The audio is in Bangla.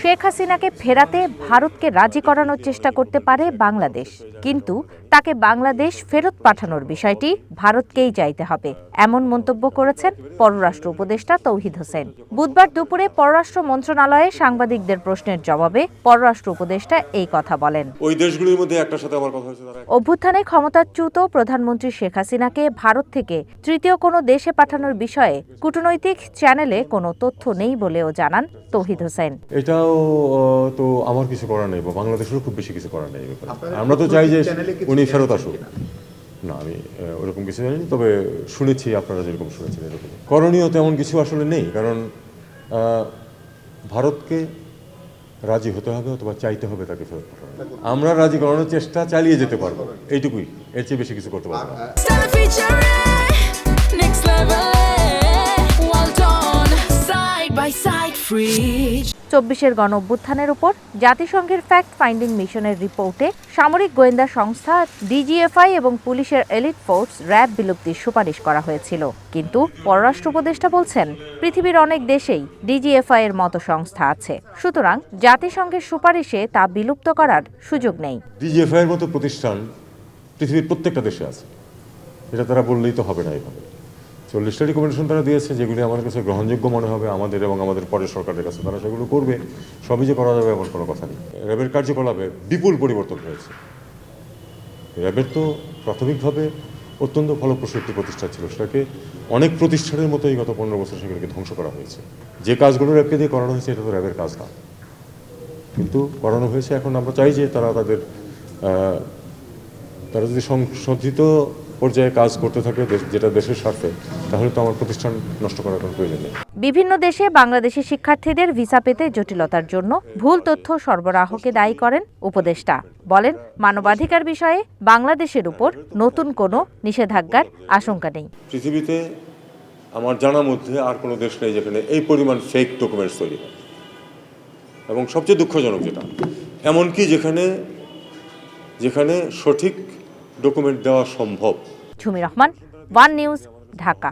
শেখ হাসিনাকে ফেরাতে ভারতকে রাজি করানোর চেষ্টা করতে পারে বাংলাদেশ। কিন্তু তাকে বাংলাদেশ ফেরত পাঠানোর বিষয়টি ভারতকেই চাইতে হবে এমন মন্তব্য করেছেন পররাষ্ট্র উপদেষ্টা তৌহিদ হোসেন। বুধবার দুপুরে পররাষ্ট্র মন্ত্রণালয়ে সাংবাদিকদের প্রশ্নের জবাবে পররাষ্ট্র উপদেষ্টা এই কথা বলেন। ওই দেশগুলির মধ্যে একটার সাথে আমার কথা হয়েছে অভ্যুত্থানে ক্ষমতাচ্যুত প্রধানমন্ত্রী শেখ হাসিনাকে ভারত থেকে তৃতীয় কোনো দেশে পাঠানোর বিষয়ে কূটনৈতিক চ্যানেলে কোনো তথ্য নেই বলেও জানান তৌহিদ হোসেন। এটাও তো আমার কিছু করার নেই বা বাংলাদেশেরও খুব বেশি কিছু করার নেই। আমরা তো চাই যে উনি ফেরত আসুক। না আমি ওরকম কিছু জানি তবে শুনেছি আপনারা যেরকম শুনেছেন এরকম। করণীয় তেমন কিছু আসলে নেই কারণ আহ, ভারতকে রাজি হতে হবে অথবা চাইতে হবে তাকে ফেরত পাঠানো। আমরা রাজি করানোর চেষ্টা চালিয়ে যেতে পারব এইটুকুই। এর চেয়ে বেশি কিছু করতে পারব না। চব্বিশের গণ অভ্যুত্থানের উপর জাতিসংঘের ফ্যাক্ট ফাইন্ডিং মিশনের রিপোর্টে সামরিক গোয়েন্দা সংস্থা ডিজিএফআই এবং পুলিশের এলিট ফোর্স র্যাব বিলুপ্তির সুপারিশ করা হয়েছিল। কিন্তু পররাষ্ট্র উপদেষ্টা বলছেন পৃথিবীর অনেক দেশেই ডিজিএফআই এর মতো সংস্থা আছে। সুতরাং জাতিসংঘের সুপারিশে তা বিলুপ্ত করার সুযোগ নেই। ডিজিএফআই এর মতো প্রতিষ্ঠান পৃথিবীর প্রত্যেকটা দেশে আছে। এটা তারা বললেই তো হবে না এইভাবে চল্লিশটা রিকমেন্ডেশন তারা দিয়েছে, যেগুলি আমাদের কাছে গ্রহণযোগ্য মনে হবে আমাদের এবং আমাদের পরের সরকারের কাছে। তারা সেগুলো করবে, সবই যে করা যাবে এমন কোনো কথা নেই। র্যাবের কার্যকলাপে বিপুল পরিবর্তন হয়েছে। র্যাবের তো প্রাথমিকভাবে অত্যন্ত ফলপ্রসূ একটি প্রতিষ্ঠান ছিল, সেটাকে অনেক প্রতিষ্ঠানের মতোই গত পনেরো বছর সেগুলোকে ধ্বংস করা হয়েছে। যে কাজগুলো র্যাবকে দিয়ে করানো হয়েছে, এটা তো র্যাবের কাজ না। কিন্তু করানো হয়েছে, এখন আমরা চাই যে তারা তাদের তারা যদি সংশোধিত পর্যায়ে কাজ করতে থাকে যেটা দেশের স্বার্থে তাহলে তো আমার প্রতিষ্ঠান নষ্ট করার কোনো প্রয়োজন নেই। বিভিন্ন দেশে বাংলাদেশি শিক্ষার্থীদের ভিসা পেতে জটিলতার জন্য ভুল তথ্য সরবরাহকে দায়ী করেন উপদেষ্টা। বলেন মানবাধিকার বিষয়ে বাংলাদেশের উপর নতুন কোনো নিষেধাজ্ঞার আশঙ্কা নেই। পৃথিবীতে আমার জানা মধ্যে আর কোনো দেশ নেই যেখানে এই পরিমাণ ফেক ডকুমেন্টস তৈরি হয়। এবং সবচেয়ে দুঃখজনক যেটা এমনকি যেখানে যেখানে সঠিক ডকুমেন্ট দেওয়া সম্ভব। Jhumi Rahman one news Dhaka.